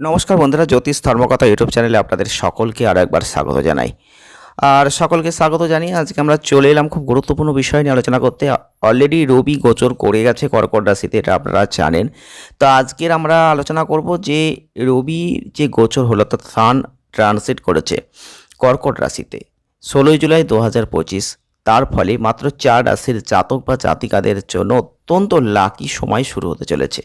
নমস্কার বন্ধুরা, জ্যোতিষ ধর্মকথা ইউটিউব চ্যানেলে আপনাদের সকলকে আরও একবার স্বাগত জানাই। আর সকলকে স্বাগত জানিয়ে আজকে আমরা চলে এলাম খুব গুরুত্বপূর্ণ বিষয় নিয়ে আলোচনা করতে। অলরেডি রবি গোচর করে গেছে কর্কট রাশিতে, এটা আপনারা জানেন। তো আজকের আমরা আলোচনা করব যে রবি যে গোচর হলো, অর্থাৎ সান ট্রানজিট করেছে কর্কট রাশিতে, ষোলোই জুলাই দু হাজার পঁচিশ। তার ফলে মাত্র চার রাশির জাতক বা জাতিকাদের জন্য অত্যন্ত লাকি সময় শুরু হতে চলেছে।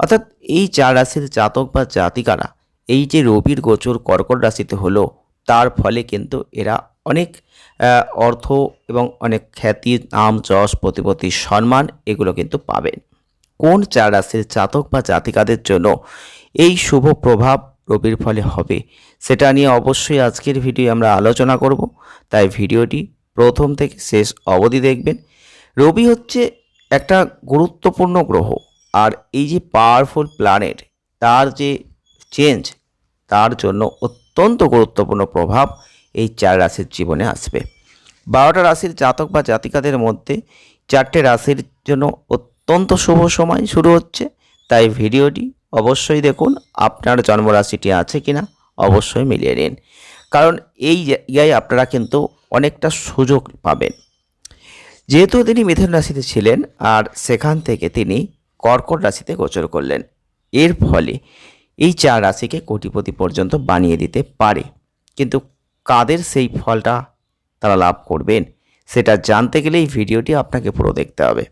অর্থাৎ এই চার রাশির জাতক বা জাতিকারা এই যে রবির গোচর কর্কট রাশিতে হলো, তার ফলে কিন্তু এরা অনেক অর্থ এবং অনেক খ্যাতি, নাম, যশ, প্রতিপত্তি, সম্মান এগুলো কিন্তু পাবেন। কোন চার রাশির জাতক বা জাতিকাদের জন্য এই শুভ প্রভাব রবির ফলে হবে, সেটা নিয়ে অবশ্যই আজকের ভিডিও আমরা আলোচনা করব। তাই ভিডিওটি প্রথম থেকে শেষ অবধি দেখবেন। রবি হচ্ছে একটা গুরুত্বপূর্ণ গ্রহ আর এই যে পাওয়ারফুল প্ল্যানেট তার যে চেঞ্জ তার জন্য অত্যন্ত গুরুত্বপূর্ণ প্রভাব এই চার রাশির জীবনে আসবে। বারোটা রাশির জাতক বা জাতিকাদের মধ্যে চারটে রাশির জন্য অত্যন্ত শুভ সময় শুরু হচ্ছে। তাই ভিডিওটি অবশ্যই দেখুন, আপনার জন্মরাশিটি আছে কিনা অবশ্যই মিলিয়ে নিন। কারণ এই জায়গায় আপনারা কিন্তু অনেকটা সুযোগ পাবেন। যেহেতু তিনি মিথুন রাশিতে ছিলেন, আর সেখান থেকে তিনি কর্কট রাশিতে গোচর করলেন। এর ফলে এই চার রাশিকে কোটিপতি পর্যন্ত বানিয়ে দিতে পারে। কিন্তু কাদের সেই ফলটা তারা লাভ করবেন, সেটা জানতে গেলে এই ভিডিওটি আপনাকে পুরো দেখতে হবে।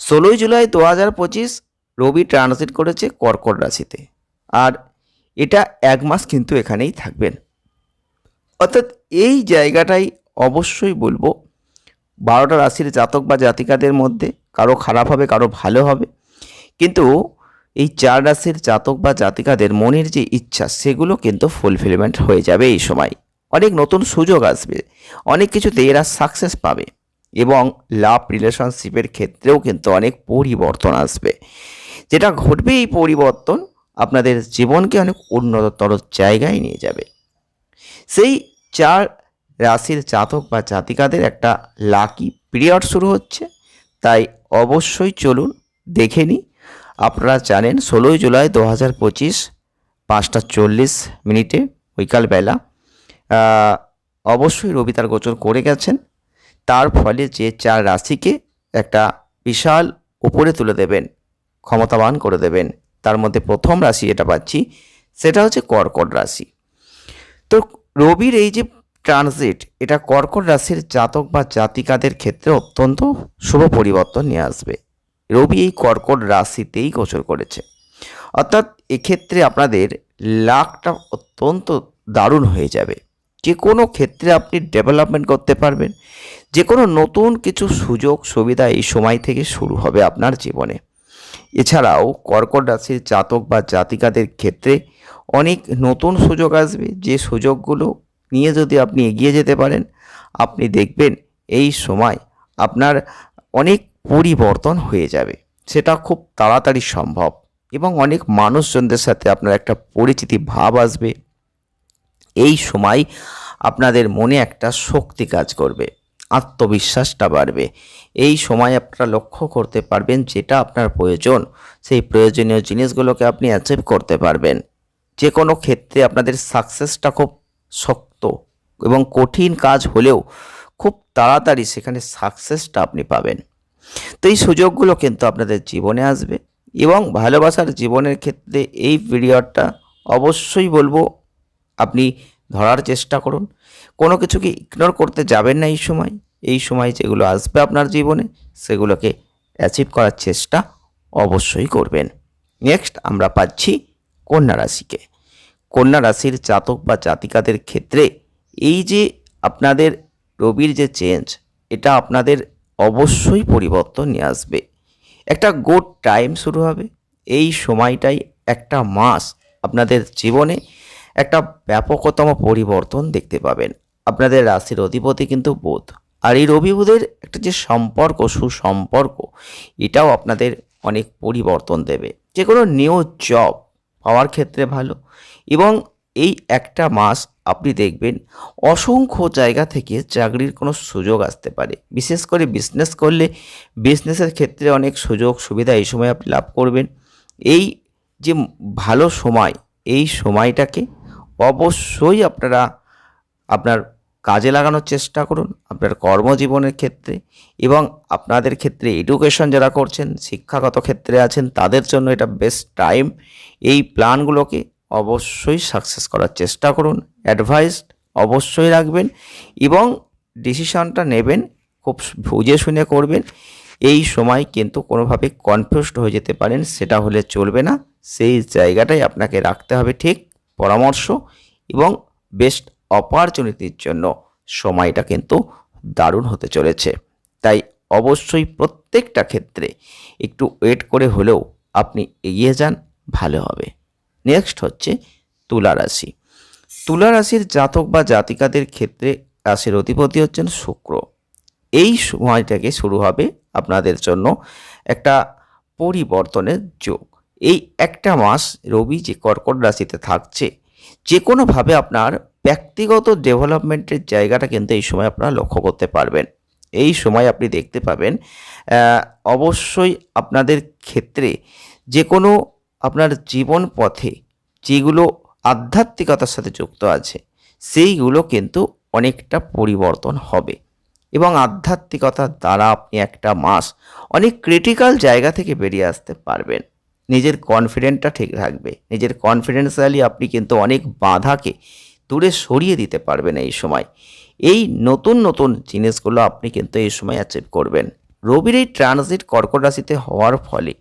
ষোলোই জুলাই দু হাজার পঁচিশ, রবি ট্রানজিট করেছে কর্কট রাশিতে। আর এটা এক মাস কিন্তু এখানেই থাকবেন। অর্থাৎ এই জায়গাটাই অবশ্যই বলব বারোটা রাশির জাতক বা জাতিকাদের মধ্যে কারও খারাপ হবে, কারও ভালো হবে। কিন্তু এই চার রাশির জাতক বা জাতিকাদের মনের যে ইচ্ছা, সেগুলো কিন্তু ফুলফিলমেন্ট হয়ে যাবে এই সময়। অনেক নতুন সুযোগ আসবে। অনেক কিছুতে এরা সাকসেস পাবে এবং লাভ রিলেশনশিপের ক্ষেত্রেও কিন্তু অনেক পরিবর্তন আসবে। যেটা ঘটবে এই পরিবর্তন আপনাদের জীবনকে অনেক উন্নততর জায়গায় নিয়ে যাবে। সেই চার রাশির জাতক বা জাতিকাদের একটা লাকি পিরিয়ড শুরু হচ্ছে। তাই অবশ্যই চলুন দেখে নিই। আপনারা জানেন ষোলোই জুলাই দু হাজার পঁচিশ পাঁচটা চল্লিশ মিনিটে বিকালবেলা। অবশ্যই রবি তার গোচর করে গেছেন। তার ফলে যে চার রাশিকে একটা বিশাল উপরে তুলে দেবেন, ক্ষমতাবান করে দেবেন, তার মধ্যে প্রথম রাশি যেটা পাচ্ছি, সেটা হচ্ছে কর্কট রাশি। তো রবির এই যে ট্রানজিট, এটা কর্কট রাশির জাতক বা জাতিকাদের ক্ষেত্রে অত্যন্ত শুভ পরিবর্তন নিয়ে আসবে। রবি এই কর্কট রাশিতেই গোচর করেছে। অর্থাৎ এক্ষেত্রে আপনাদের লাখটা অত্যন্ত দারুণ হয়ে যাবে। যে কোনো ক্ষেত্রে আপনি ডেভেলপমেন্ট করতে পারবেন। যে কোনো নতুন কিছু সুযোগ সুবিধা এই সময় থেকে শুরু হবে আপনার জীবনে। এছাড়াও কর্কট রাশির জাতক বা জাতিকাদের ক্ষেত্রে অনেক নতুন সুযোগ আসবে। যে সুযোগগুলো নিয়ে যদি আপনি এগিয়ে যেতে পারেন, আপনি দেখবেন এই সময় আপনার অনেক পরিবর্তন হয়ে যাবে। সেটা খুব তাড়াতাড়ি সম্ভব এবং অনেক মানুষজনদের সাথে আপনার একটা পরিচিতি ভাব আসবে। এই সময় আপনাদের মনে একটা শক্তি কাজ করবে, আত্মবিশ্বাসটা বাড়বে। এই সময় আপনারা লক্ষ্য করতে পারবেন যেটা আপনার প্রয়োজন, সেই প্রয়োজনীয় জিনিসগুলোকে আপনি অ্যাচিভ করতে পারবেন। যে কোনো ক্ষেত্রে আপনাদের সাকসেসটা খুব শক্ত এবং কঠিন কাজ হলেও খুব তাড়াতাড়ি সেখানে সাকসেসটা আপনি পাবেন। তো এই সুযোগগুলো কিন্তু আপনাদের জীবনে আসবে এবং ভালোবাসার জীবনের ক্ষেত্রে এই পিরিয়ডটা অবশ্যই বলব আপনি ধরার চেষ্টা করুন। কোনো কিছুকে ইগনোর করতে যাবেন না এই সময়। এই সময় যেগুলো আসবে আপনার জীবনে সেগুলোকে অ্যাচিভ করার চেষ্টা অবশ্যই করবেন। নেক্সট আমরা পাচ্ছি কন্যা রাশিকে। কন্যা রাশির জাতক বা জাতিকাদের ক্ষেত্রে এই যে আপনাদের রবির যে চেঞ্জ এটা আপনাদের অবশ্যই পরিবর্তন নিয়ে আসবে। একটা গুড টাইম শুরু হবে। এই সময়টাই একটা মাস আপনাদের জীবনে একটা ব্যাপকতম পরিবর্তন দেখতে পাবেন। আপনাদের রাশির অধিপতি কিন্তু বুধ। আর এই রবি বুধের একটা যে সম্পর্ক, সুসম্পর্ক, এটাও আপনাদের অনেক পরিবর্তন দেবে। যে কোনো নিউ জব পাওয়ার ক্ষেত্রে ভালো। এবং এই একটা মাস আপনি দেখবেন অসংখ্য জায়গা থেকে চাকরির কোনো সুযোগ আসতে পারে। বিশেষ করে বিজনেস করলে বিজনেসের ক্ষেত্রে অনেক সুযোগ সুবিধা এই সময় আপনি লাভ করবেন। এই যে ভালো সময়, এই সময়টাকে অবশ্যই আপনারা আপনার কাজে লাগানোর চেষ্টা করুন আপনার কর্মজীবনের ক্ষেত্রে এবং আপনাদের ক্ষেত্রে এডুকেশন যারা করছেন, শিক্ষাগত ক্ষেত্রে আছেন, তাদের জন্য এটা বেস্ট টাইম এই প্ল্যানগুলোকে অবশ্যই সাকসেস করার চেষ্টা করুন অ্যাডভাইসড অবশ্যই রাখবেন এবং ডিসিশনটা নেবেন, খুব বুঝে শুনে করবেন। এই সময় কিন্তু কোনোভাবে কনফিউজড হয়ে যেতে পারেন, সেটা হলে চলবে না। সেই জায়গাটাই আপনাকে রাখতে হবে ঠিক পরামর্শ এবং বেস্ট অপরচুনিটির জন্য সময়টা কিন্তু দারুণ হতে চলেছে। তাই অবশ্যই প্রত্যেকটা ক্ষেত্রে একটু ওয়েট করে হলেও আপনি এগিয়ে যান, ভালো হবে। নেক্সট হচ্ছে তুলা রাশি। তুলা রাশির জাতক বা জাতিকাদের ক্ষেত্রে রাশির অধিপতি হচ্ছেন শুক্র। এই সময়টাকে শুরু হবে আপনাদের জন্য একটা পরিবর্তনের যোগ। এই একটা মাস রবি যে কর্কট রাশিতে থাকছে যে কোনোভাবে আপনার ব্যক্তিগত ডেভেলপমেন্টের জায়গাটা কিন্তু এই সময় আপনারা লক্ষ্য করতে পারবেন। এই সময় আপনি দেখতে পাবেন অবশ্যই আপনাদের ক্ষেত্রে যে কোনো আপনার জীবন পথে যেগুলো আধ্যাত্মিকতার সাথে যুক্ত আছে, সেইগুলো কিন্তু অনেকটা পরিবর্তন হবে। এবং আধ্যাত্মিকতার দ্বারা আপনি একটা মাস অনেক ক্রিটিক্যাল জায়গা থেকে বেরিয়ে আসতে পারবেন। নিজের কনফিডেন্টটা ঠিক রাখবে। নিজের কনফিডেন্সিয়ালি আপনি কিন্তু অনেক বাধাকে দূরে সরিয়ে দিতে পারবেন এই সময়। এই নতুন নতুন জিনিসগুলো আপনি কিন্তু এই সময় অ্যাচিভ করবেন। রবির এই ট্রানজিট কর্কট রাশিতে হওয়ার ফলে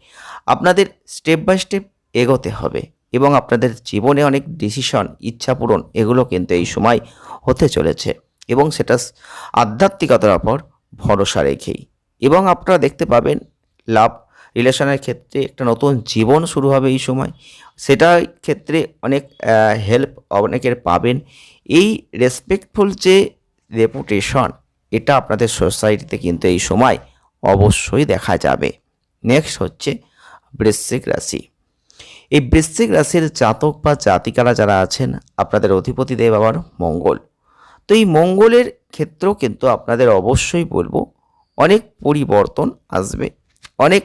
আপনাদের স্টেপ বাই স্টেপ এগোতে হবে এবং আপনাদের জীবনে অনেক ডিসিশন ইচ্ছা পূরণ এগুলো কিন্তু এই সময় হতে চলেছে এবং সেটা আধ্যাত্মিকতার ওপর ভরসা রেখেই। এবং আপনারা দেখতে পাবেন লাভ রিলেশনের ক্ষেত্রে একটা নতুন জীবন শুরু হবে এই সময়। সেটার ক্ষেত্রে অনেক হেল্প অনেকের পাবেন। এই রেসপেক্টফুল যে রেপুটেশন এটা আপনাদের সোসাইটিতে কিন্তু এই সময় অবশ্যই দেখা যাবে। নেক্সট হচ্ছে বৃশ্চিক রাশি। এই বৃশ্চিক রাশির জাতক বা জাতিকারা যারা আছেন, আপনাদের অধিপতি দেব আবার মঙ্গল। তো এই মঙ্গলের ক্ষেত্রেও কিন্তু আপনাদের অবশ্যই বলব, অনেক পরিবর্তন আসবে। অনেক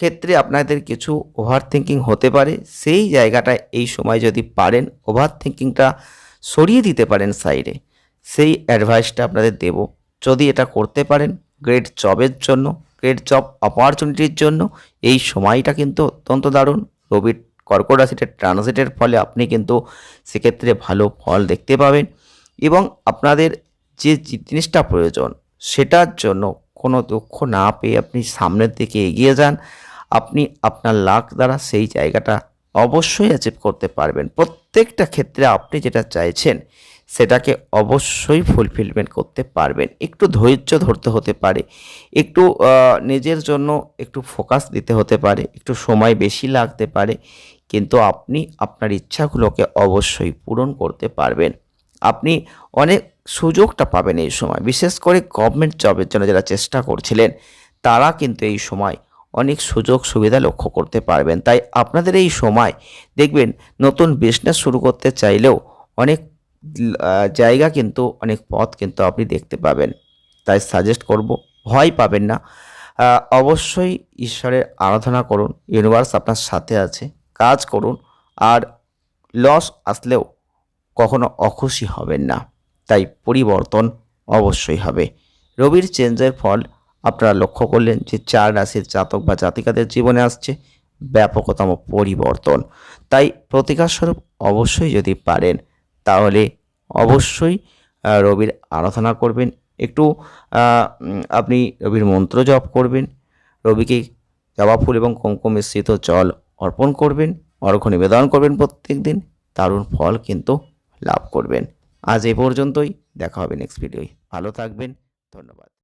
ক্ষেত্রে আপনাদের কিছু ওভার থিঙ্কিং হতে পারে। সেই জায়গাটায় এই সময় যদি পারেন ওভার থিঙ্কিংটা সরিয়ে দিতে পারেন সাইডে সেই অ্যাডভাইসটা আপনাদের দেব। যদি এটা করতে পারেন গ্রেট জবের জন্য গ্রেট জব অপরচুনিটির জন্য, এই সময়টা কিন্তু অত্যন্ত দারুণ। রবির কর্কট ট্রানজিটের ফলে আপনি কিন্তু সেক্ষেত্রে ভালো ফল দেখতে পাবেন। এবং আপনাদের যে জিনিসটা প্রয়োজন, সেটার জন্য কোনো দুঃখ না পেয়ে আপনি সামনের দিকে এগিয়ে যান। আপনি আপনার লাক দ্বারা সেই জায়গাটা অবশ্যই অ্যাচিভ করতে পারবেন। প্রত্যেকটা ক্ষেত্রে আপনি যেটা চাইছেন, সেটাকে অবশ্যই ফুলফিলমেন্ট করতে পারবেন। একটু ধৈর্য ধরতে হতে পারে। একটু নিজের জন্য একটু ফোকাস দিতে হতে পারে। একটু সময় বেশি লাগতে পারে। কিন্তু আপনি আপনার ইচ্ছাগুলোকে অবশ্যই পূরণ করতে পারবেন। আপনি অনেক সুযোগটা পাবেন এই সময়। বিশেষ করে গভর্নমেন্ট জবের জন্য যারা চেষ্টা করছিলেন, তারা কিন্তু এই সময় অনেক সুযোগ সুবিধা লক্ষ্য করতে পারবেন। তাই আপনাদের এই সময় দেখবেন নতুন বিজনেস শুরু করতে চাইলেও অনেক জায়গা কিন্তু, অনেক পথ কিন্তু আপনি দেখতে পাবেন। তাই সাজেস্ট করব, ভয় পাবেন না। অবশ্যই ঈশ্বরের আরাধনা করুন ইউনিভার্স আপনার সাথে আছে, কাজ করুন, আর লস আসলেও কখনো অখুশি হবেন না। তাই পরিবর্তন অবশ্যই হবে। রবির চেঞ্জের ফল আপনারা লক্ষ্য করলেন যে চার রাশির জাতক বা জাতিকাদের জীবনে আসছে ব্যাপকতম পরিবর্তন। তাই প্রতিকারস্বরূপ অবশ্যই যদি পারেন, তাহলে অবশ্যই রবির আরাধনা করবেন। একটু আপনি রবির মন্ত্র জপ করবেন, রবিকে জবা ফুল এবং কুমকুম মিশ্রিত জল অর্পণ করবেন, অর্ঘ্য নিবেদন করবেন প্রত্যেক দিন দারুণ ফল কিন্তু লাভ করবেন। আজ এ পর্যন্তই দেখা হবে নেক্সট ভিডিওয় ভালো থাকবেন ধন্যবাদ।